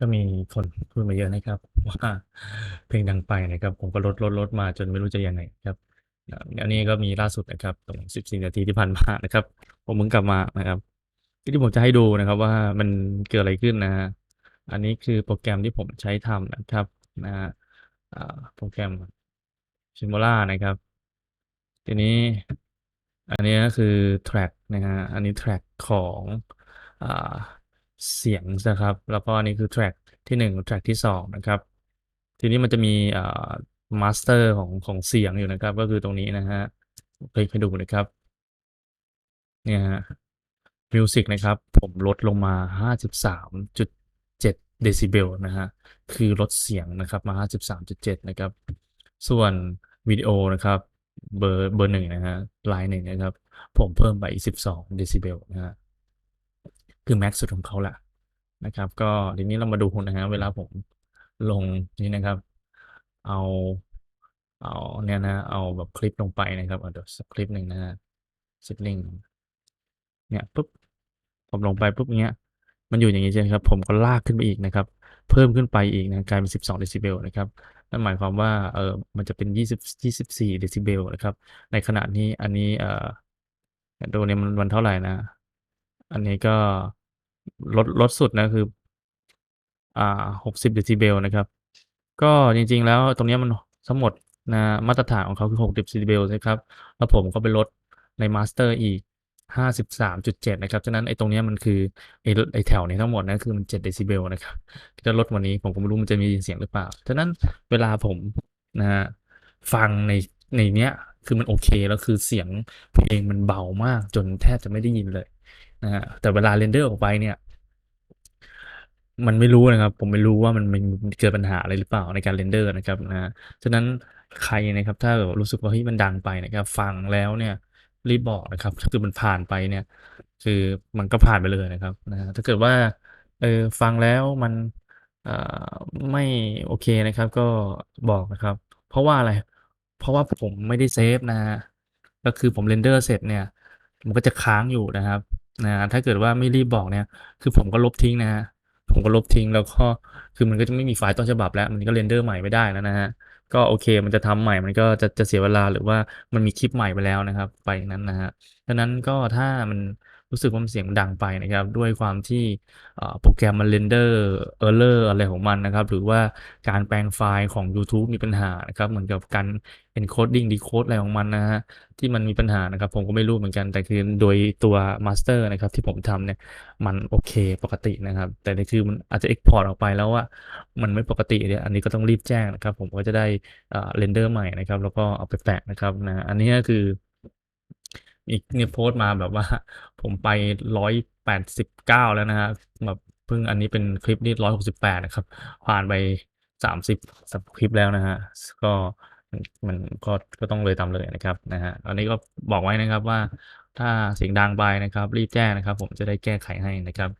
ก็มีคนพูดมาเยอะนะครับว่าเพลงดังไปนะครับ ผมก็ลดลดๆมาจนไม่รู้จะยังไงครับอันนี้ก็มีล่าสุดนะครับตรง14 นาทีที่ผ่านมานะครับ ผมเพิ่งกลับมานะครับ ที่ผมจะให้ดูนะครับว่ามันเกิดอะไรขึ้นนะ อันนี้คือโปรแกรมที่ผมใช้ทำนะครับนะโปรแกรม Filmora นะครับ ทีนี้อันนี้ก็คือแทร็กนะครับอันนี้แทร็กของอ่า เสียงนะครับ แล้วก็อันนี้คือแทร็กที่ 1 แทร็กที่ 2 นะครับ ทีนี้มันจะมีอ่ามาสเตอร์ของของเสียงอยู่นะครับ ก็คือตรงนี้นะครับคลิกให้ดูนะครับ เนี่ยครับมิวสิกนะครับ ผมลดลงมา 53.7 เดซิเบลนะครับคือลดเสียงนะครับมา 53.7 นะครับ ส่วนวิดีโอนะครับ เบอร์เบอร์1นะครับลาย1นะครับ ผมเพิ่มไปอีก 12 เดซิเบลนะครับ คือแม็กซ์สุดของเขาแหละนะครับ ก็ทีนี้เรามาดูนะครับเวลาผมลงนี่นะครับ เอาเอาเนี่ยนะเอาแบบคลิปลงไปนะครับเอาเดี๋ยวสักคลิปหนึ่งนะครับ Setting เนี่ยปุ๊บผมลงไปปุ๊บเงี้ย มันอยู่อย่างงี้ใช่ไหมครับ ผมก็ลากขึ้นไปอีกนะครับ เพิ่มขึ้นไปอีกนะกลายเป็น12เดซิเบลนะครับนั่นหมายความว่าเออมันจะเป็น 20 24เดซิเบลนะครับ ในขณะนี้อันนี้เออดูเนี่ยมันมันเท่าไหร่นะ อันนี้ก็ ลดลดสุดนะคือ อ่า60เดซิเบลนะครับ ก็จริง ๆ แล้วตรงนี้มันทั้งหมดนะมาตรฐานของเขาคือ60เดซิเบลนะครับ แล้วผมก็ไปลดในมาสเตอร์อีก53.7นะครับฉะนั้นไอ้ตรงนี้มันคือไอ้ไอ้แถวนี้ทั้งหมดนะคือมัน7เดซิเบลนะครับจะลดว่านี้ผมก็ไม่รู้มันจะมีเสียงหรือเปล่าฉะนั้นเวลาผมนะฟังในในเนี้ยคือมันโอเคแล้วคือเสียงเพลงมันเบามากจนแทบจะไม่ได้ยินเลย นะครับแต่เวลา render ออกไปเนี่ย มันไม่รู้นะครับ ผมไม่รู้ว่ามันมันเกิดปัญหาอะไรหรือเปล่าในการ render นะครับนะฉะนั้นใครนะครับ ถ้าแบบรู้สึกว่าเฮ้ยมันดังไปนะครับ ฟังแล้วเนี่ยรีบบอกนะครับ ถ้าเกิดมันผ่านไปเนี่ย คือมันก็ผ่านไปเลยนะครับนะถ้าเกิดว่าเออฟังแล้วมันอ่าไม่โอเคนะครับ ก็บอกนะครับ เพราะว่าอะไร เพราะว่าผมไม่ได้เซฟนะครับก็คือผม render เสร็จเนี่ย มันก็จะค้างอยู่นะครับ นะถ้าเกิดว่าไม่รีบบอกเนี่ย คือผมก็ลบทิ้งนะฮะผมก็ลบทิ้งแล้วก็คือมันก็จะไม่มีไฟล์ต้นฉบับแล้ว มันก็เรนเดอร์ใหม่ไม่ได้แล้วนะฮะก็โอเค มันจะทำใหม่มันก็จะจะเสียเวลาหรือว่ามันมีคลิปใหม่ไปแล้วนะครับ ไปนั้นนะฮะดังนั้นก็ถ้ามัน รู้สึกว่ามันเสียงดังไปนะครับ ด้วยความที่โปรแกรมมัน render error อะไรของมันนะครับ หรือว่าการแปลงไฟล์ของยูทูบมีปัญหานะครับ เหมือนกับการ encoding decode อะไรของมันนะครับที่มันมีปัญหานะครับ ผมก็ไม่รู้เหมือนกันแต่คือโดยตัวมาสเตอร์นะครับที่ผมทำเนี่ยมันโอเคปกตินะครับ แต่นี่คือมันอาจจะ export ออกไปแล้วอะมันไม่ปกติเนี่ยอันนี้ก็ต้องรีบแจ้งนะครับ ผมก็จะได้อ่า render ใหม่นะครับ แล้วก็เอาไปแปะนะครับนะอันนี้ก็คือ อีกเนี่ยโพสต์มาแบบว่า ผมไปร้อยแปดสิบเก้าแล้วนะครับแบบเพิ่งอันนี้เป็นคลิปที่168นะครับ ผ่านไปสามสิบสับคลิปแล้วนะฮะก็มันก็ก็ต้องเลยตามเลยนะครับนะฮะอันนี้ก็บอกไว้นะครับว่าถ้าเสียงดังไปนะครับ รีบแจ้งนะครับ ผมจะได้แก้ไขให้นะครับ